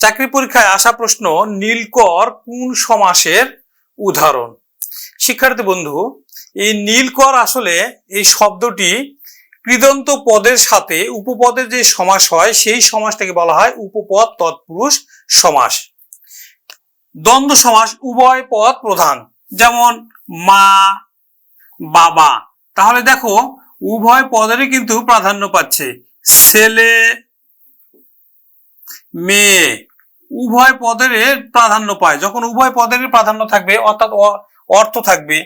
চাকরি পরীক্ষায় আসা প্রশ্ন নীলকর কোন সমাসের উদাহরণ? শিক্ষার্থী বন্ধু, এই নীলকর আসলে এই শব্দটি কৃদন্ত পদের সাথে উপপদের যে সমাস হয়, সেই সমাসটাকে বলা হয় উপপদ তৎপুরুষ সমাস। দ্বন্দ্ব সমাস উভয় পদ প্রধান। যেমন মা, বাবা। তাহলে দেখো, উভয় পদেরই কিন্তু প্রাধান্য পাচ্ছে। ছেলে, মেয়ে। উভয় পদের প্রাধান্য পায়। যখন উভয় পদের প্রাধান্য থাকবে, অর্থাৎ অর্থ থাকবে,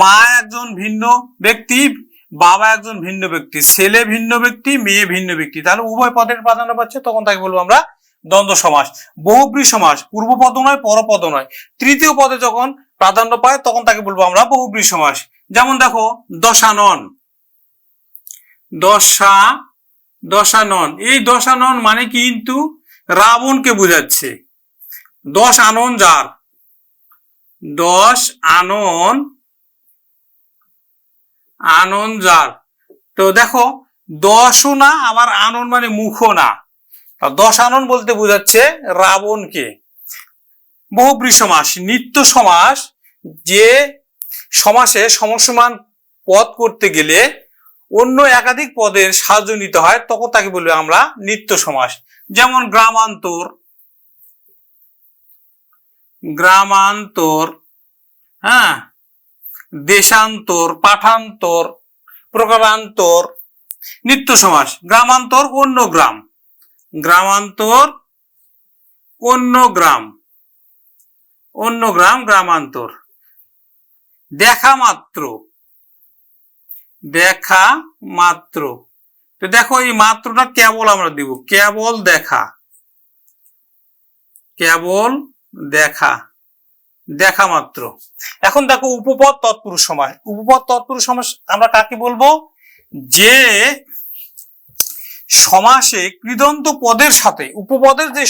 মা একজন ভিন্ন ব্যক্তি, বাবা একজন ভিন্ন ব্যক্তি, ছেলে ভিন্ন ব্যক্তি, মেয়ে ভিন্ন ব্যক্তি। তাহলে উভয় পদের প্রাধান্য পাচ্ছে, তখন তাকে বলব আমরা দ্বন্দ্ব সমাস। বহুব্রী সমাস, পূর্বপদ নয়, পরপদ নয়। তৃতীয় পদে যখন প্রাধান্য পায়, তখন তাকে বলব আমরা বহুব্রী সমাস। যেমন দেখো, দশানন। দশা, দশানন। এই দশানন মানে কিন্তু রাবণকে বোঝাচ্ছে। দশ আনন যার? দশ আনন আনন যার। তো দেখো, দশও না, আবার আনন মানে মুখও না। দশ আনন বলতে বোঝাচ্ছে রাবণকে। বহুব্রী সমাস, নিত্য সমাস, যে সমাসে সমসমান পদ করতে গেলে অন্য একাধিক পদের সাহায্য নিতে হয়, তখন তাকে বলবে আমরা নিত্য সমাস। যেমন গ্রামান্তর। গ্রামান্তর হ্যাঁ? দেশান্তর, পাঠান্তর প্রকারান্তর নিত্য সমাস। গ্রামান্তর অন্য গ্রাম। গ্রামান্তর অন্য গ্রাম। অন্য গ্রাম, গ্রামান্তর। দেখা মাত্র। দেখা মাত্র। তো দেখো এই মাত্রটা কেবল আমরা দিব। কেবল দেখা। কেবল দেখা। দেখা মাত্র। এখন দেখো উপপদ তৎপুরুষ সমাস উপপদ তৎপুরুষ সমাস আমরা কাকে বলব? যে সমাসে কৃদন্ত পদের সাথে, উপপদের যে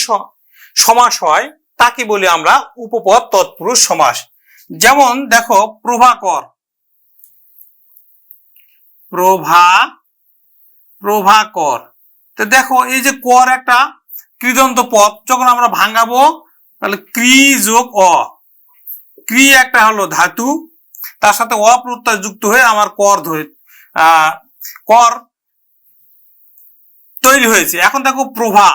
সমাস হয়, তাকে বলি আমরা উপপদ তৎপুরুষ সমাস। যেমন দেখো প্রভাকর। প্রভা, প্রভাকর। তো দেখো, এই যে কর একটা কৃদন্ত পদ, যখন আমরা ভাঙাবো, তাহলে ক্রি যোগ অ। ক্রি একটা হলো ধাতু, তার সাথে অ যুক্ত হয়ে আমার কর ধরে কর তৈরি হয়েছে। এখন দেখো প্রভা,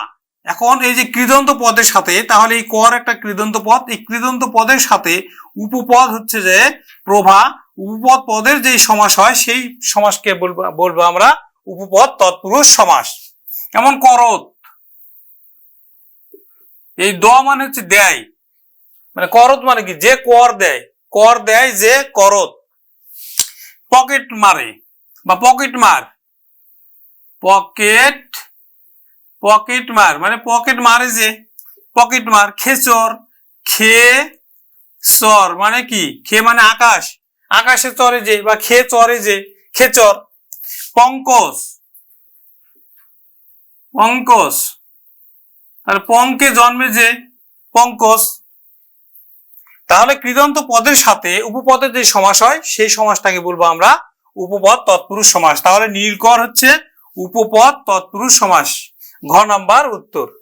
এখন এই যে কৃদন্ত পদের সাথে, তাহলে এই কর একটা কৃদন্ত পদ, এই কৃদন্ত পদের সাথে উপপদ হচ্ছে যে প্রভা উপপদ পদের যে সমাস হয়, সেই সমাসকে বলব বলব আমরা উপপদ তৎপুরুষ সমাস। যেমন করত এই দ মানে হচ্ছে দেয়। মানে করত মানে কি? যে কর দেয়। কর দেয় যে করত পকেট মারে বা পকেট মার। পকেট পকেট মার। মানে পকেট মারে যে? পকেট মার, খেচর। খে চর মানে কি? খে মানে আকাশ। আকাশে চরে যে বা খে চরে যে খেচর পঙ্কজ। পঙ্কজ। আর পঙ্কে জন্মে যে পঙ্কজ। তাহলে কৃদন্ত পদের সাথে উপপদের যে সমাস হয়, সেই সমাসটাকে বলব আমরা উপপদ তৎপুরুষ সমাস। তাহলে নীলকর হচ্ছে উপপদ তৎপুরুষ সমাস। ঘ নাম্বার উত্তর।